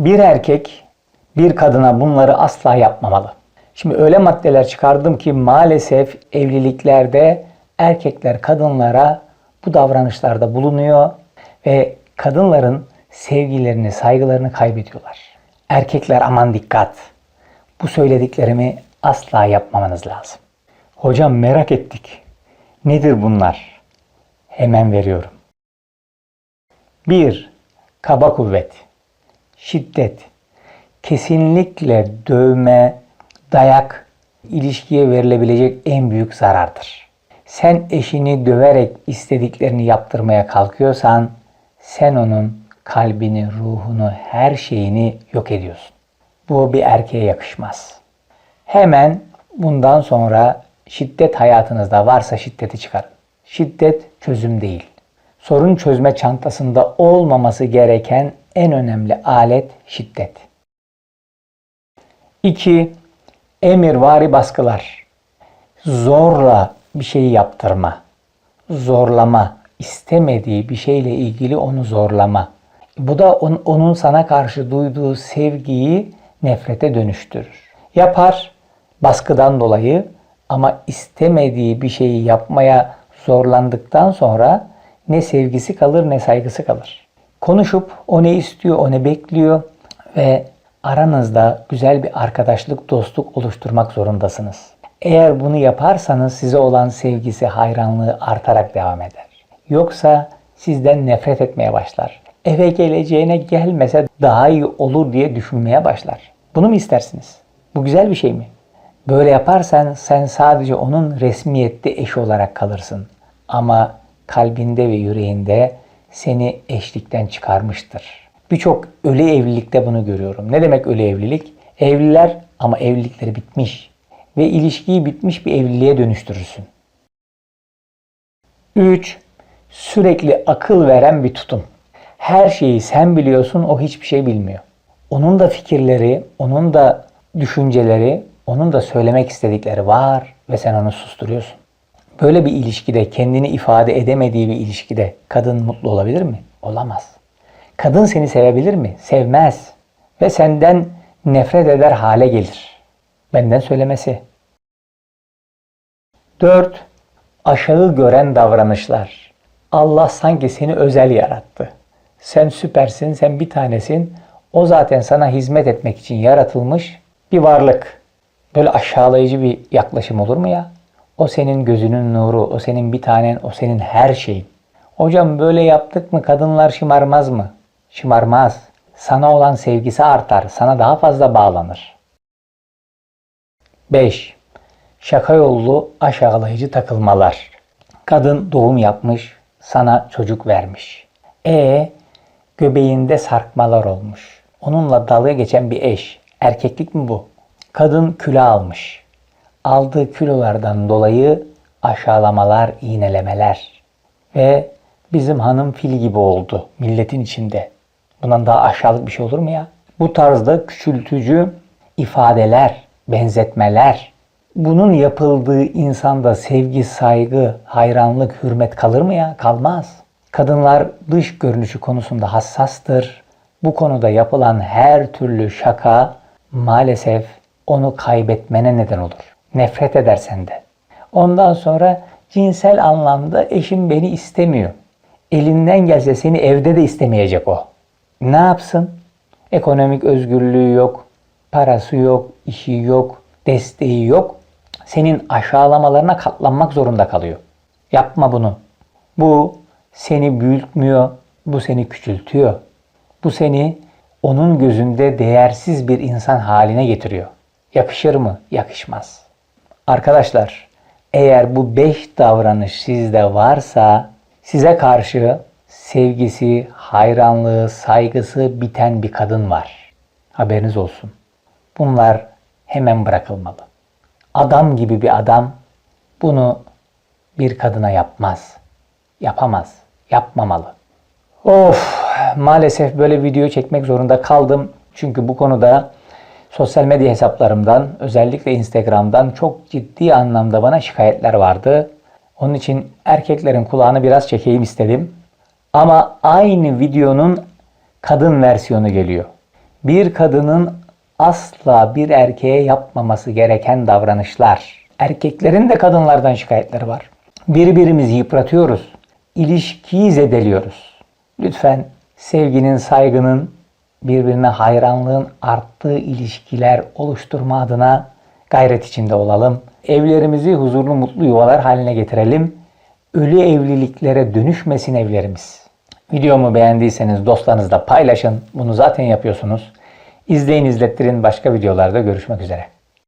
Bir erkek bir kadına bunları asla yapmamalı. Şimdi öyle maddeler çıkardım ki maalesef evliliklerde erkekler kadınlara bu davranışlarda bulunuyor ve kadınların sevgilerini, saygılarını kaybediyorlar. Erkekler aman dikkat. Bu söylediklerimi asla yapmamanız lazım. Hocam merak ettik. Nedir bunlar? Hemen veriyorum. 1. Kaba kuvvet. Şiddet. Kesinlikle dövme, dayak ilişkiye verilebilecek en büyük zarardır. Sen eşini döverek istediklerini yaptırmaya kalkıyorsan sen onun kalbini, ruhunu, her şeyini yok ediyorsun. Bu bir erkeğe yakışmaz. Hemen bundan sonra şiddet hayatınızda varsa şiddeti çıkarın. Şiddet çözüm değil. Sorun çözme çantasında olmaması gereken en önemli alet şiddet. 2. Emirvari baskılar. Zorla bir şeyi yaptırma. Zorlama. istemediği bir şeyle ilgili onu zorlama. Bu da on- onun sana karşı duyduğu sevgiyi nefrete dönüştürür. Yapar baskıdan dolayı ama istemediği bir şeyi yapmaya zorlandıktan sonra ne sevgisi kalır ne saygısı kalır. Konuşup o ne istiyor, o ne bekliyor ve aranızda güzel bir arkadaşlık, dostluk oluşturmak zorundasınız. Eğer bunu yaparsanız size olan sevgisi, hayranlığı artarak devam eder. Yoksa sizden nefret etmeye başlar. Eve geleceğine gelmese daha iyi olur diye düşünmeye başlar. Bunu mu istersiniz? Bu güzel bir şey mi? Böyle yaparsan sen sadece onun resmiyette eşi olarak kalırsın. Ama kalbinde ve yüreğinde seni eşlikten çıkarmıştır. Birçok ölü evlilikte bunu görüyorum. Ne demek ölü evlilik? Evliler ama evlilikleri bitmiş ve ilişkiyi bitmiş bir evliliğe dönüştürürsün. 3. Sürekli akıl veren bir tutum. Her şeyi sen biliyorsun, o hiçbir şey bilmiyor. Onun da fikirleri, onun da düşünceleri, onun da söylemek istedikleri var ve sen onu susturuyorsun. Böyle bir ilişkide, kendini ifade edemediği bir ilişkide kadın mutlu olabilir mi? Olamaz. Kadın seni sevebilir mi? Sevmez. Ve senden nefret eder hale gelir. Benden söylemesi. 4. Aşağı gören davranışlar. Allah sanki seni özel yarattı. Sen süpersin, sen bir tanesin. O zaten sana hizmet etmek için yaratılmış bir varlık. Böyle aşağılayıcı bir yaklaşım olur mu ya? O senin gözünün nuru, o senin bir tanen, o senin her şeyin. Hocam böyle yaptık mı kadınlar şımarmaz mı? Şımarmaz. Sana olan sevgisi artar, sana daha fazla bağlanır. 5. Şaka yollu aşağılayıcı takılmalar. Kadın doğum yapmış, sana çocuk vermiş. E göbeğinde sarkmalar olmuş. Onunla dalga geçen bir eş. Erkeklik mi bu? Kadın kilo almış. Aldığı kilolardan dolayı aşağılamalar, iğnelemeler. Ve bizim hanım fil gibi oldu milletin içinde. Bundan daha aşağılık bir şey olur mu ya? Bu tarzda küçültücü ifadeler, benzetmeler, bunun yapıldığı insanda sevgi, saygı, hayranlık, hürmet kalır mı ya? Kalmaz. Kadınlar dış görünüşü konusunda hassastır. Bu konuda yapılan her türlü şaka maalesef onu kaybetmene neden olur. Nefret edersen de. Ondan sonra cinsel anlamda eşim beni istemiyor. Elinden gelse seni evde de istemeyecek o. Ne yapsın? Ekonomik özgürlüğü yok, parası yok, işi yok, desteği yok. Senin aşağılamalarına katlanmak zorunda kalıyor. Yapma bunu. Bu seni büyütmüyor, bu seni küçültüyor. Bu seni onun gözünde değersiz bir insan haline getiriyor. Yakışır mı? Yakışmaz. Arkadaşlar, eğer bu beş davranış sizde varsa size karşı sevgisi, hayranlığı, saygısı biten bir kadın var. Haberiniz olsun. Bunlar hemen bırakılmalı. Adam gibi bir adam bunu bir kadına yapmaz. Yapamaz. Yapmamalı. Of maalesef böyle video çekmek zorunda kaldım. Çünkü bu konuda sosyal medya hesaplarımdan özellikle Instagram'dan çok ciddi anlamda bana şikayetler vardı. Onun için erkeklerin kulağını biraz çekeyim istedim. Ama aynı videonun kadın versiyonu geliyor. Bir kadının asla bir erkeğe yapmaması gereken davranışlar. Erkeklerin de kadınlardan şikayetleri var. Birbirimizi yıpratıyoruz. İlişkiyi zedeliyoruz. Lütfen sevginin, saygının, birbirine hayranlığın arttığı ilişkiler oluşturma adına gayret içinde olalım. Evlerimizi huzurlu, mutlu yuvalar haline getirelim. Ölü evliliklere dönüşmesin evlerimiz. Videomu beğendiyseniz dostlarınızla paylaşın. Bunu zaten yapıyorsunuz. İzleyin izlettirin başka videolarda görüşmek üzere.